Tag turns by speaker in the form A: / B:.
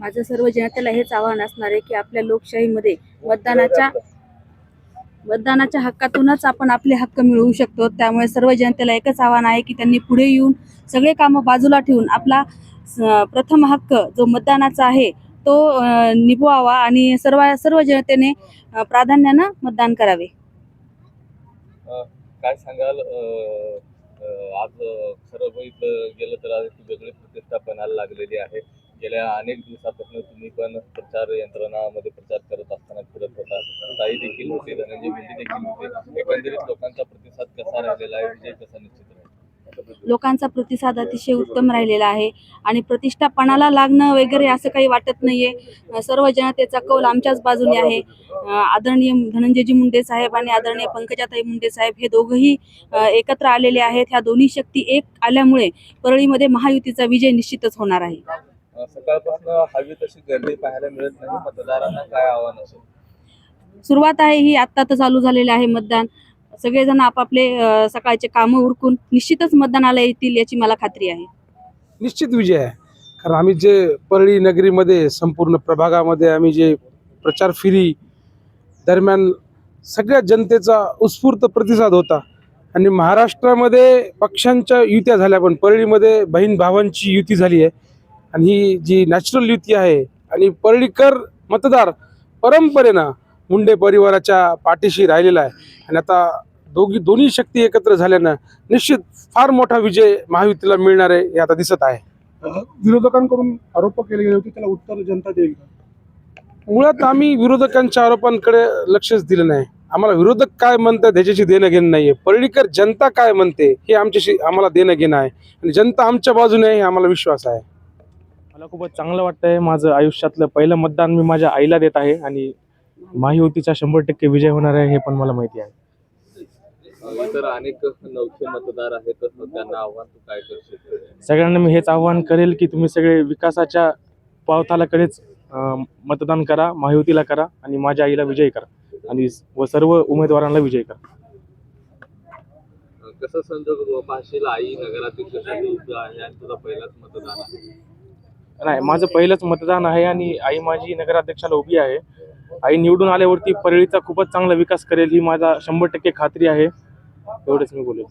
A: माझं सर्व जनतेला हेच आव्हान असणार आहे की आपल्या लोकशाहीमध्ये मतदानाच्या मतदानाच्या हक्कातूनच आपण आपले हक्क मिळवू शकतो. त्यामुळे सर्व जनतेला एकच आव्हान आहे की त्यांनी पुढे येऊन सगळे कामं बाजूला ठेवून आपला प्रथम हक्क जो मतदानाचा आहे तो निभवावा आणि सर्व सर्व जनतेने प्राधान्यानं मतदान करावे.
B: काय सांगाल? आज खरं बघितलं गेलं तर आज वेगळी प्रतिष्ठा बनायला लागलेली आहे. गेल्या अनेक दिवसापासून तुम्ही पण प्रचार यंत्रणामध्ये प्रचार करत असताना फिरत होता. ताई देखील होते धनंजय मुंडे देखील होते. एकंदरीत लोकांचा प्रतिसाद कसा राहिलेला आहे विजय कसा निश्चित राहील?
A: लोकांचा प्रतिसाद अतिशय उत्तम राहिलेला आहे आणि प्रतिष्ठापणाला लागणं वगैरे असं काही वाटत नाहीये. सर्व जनतेचा कौल आमच्याच बाजूने आहे. आदरणीय धनंजयजी मुंडे साहेब आणि आदरणीय पंकजाताई मुंडे साहेब हे दोघंही एकत्र आलेले आहेत. ह्या दोन्ही शक्ती एक आल्यामुळे परळीमध्ये महायुतीचा विजय निश्चितच होणार आहे.
B: सकाळपासून हवी तशी गर्दी पाहायला मिळत नाही. मतदारांना काय आव्हान असेल?
A: सुरुवात आहे ही आत्ता तर चालू झालेलं आहे मतदान. सगळेजण आपापले अं, सकाळचे कामं उरकून निश्चितच मतदानाला येतील याची मला खात्री आहे.
C: निश्चित विजय आहे. कारण आम्ही जे परळी नगरीमध्ये संपूर्ण प्रभागामध्ये आम्ही जे प्रचार फेरी दरम्यान सगळ्या जनतेचा उत्स्फूर्त प्रतिसाद होता. आणि महाराष्ट्रामध्ये पक्षांच्या युत्या झाल्या पण परळीमध्ये बहीण भावांची युती झाली आहे. आणि ही जी नॅचरल युती आहे आणि परळीकर मतदार परंपरेनं मुंडे परिवाराच्या पाठीशी राहिलेला आहे. आणि आता दोघी दोन्ही शक्ती एकत्र झाल्यानं निश्चित फार मोठा विजय महायुतीला मिळणार आहे हे आता दिसत आहे.
D: विरोधकांकडून आरोप केले गेले होते त्याला उत्तर जनता देईल?
C: मुळात आम्ही विरोधकांच्या आरोपांकडे लक्षच दिलं नाही. आम्हाला विरोधक काय म्हणतात ह्याच्याशी देणं घेणं नाहीये. परळीकर जनता काय म्हणते हे आमच्याशी आम्हाला देणं घेणं आहे. आणि जनता आमच्या बाजूने आहे हे आम्हाला विश्वास आहे.
E: मला खूपच चांगलं वाटतंय. माझं आयुष्यातलं पहिलं मतदान मी माझ्या आईला देत आहे आणि महायुतीचा शंभर टक्के विजय होणार आहे हे पण मला माहिती आहे.
B: इतर अनेक नवखे मतदार आहेत त्यांना आव्हान तू काय करशील
E: सगळ्यांना मी हेच आवाहन करेल की तुम्ही सगळे विकासाच्या पावथालाकडेच अं, मतदान करा महायुतीला करा आणि माझ्या आईला विजयी करा आणि व सर्व उमेदवारांना विजयी करा.
B: कसं संजोग पाहशील आई उभं आहे आणि तुझा पहिलाच मतदान आहे?
E: नाही माझं पहिलंच मतदान आहे आणि आई माझी नगराध्यक्षाला उभी आहे. आई निवडून आल्यावरती परळीचा खूपच चांगला विकास करेल ही माझा शंभर टक्के खात्री आहे. एवढंच मी बोलेल.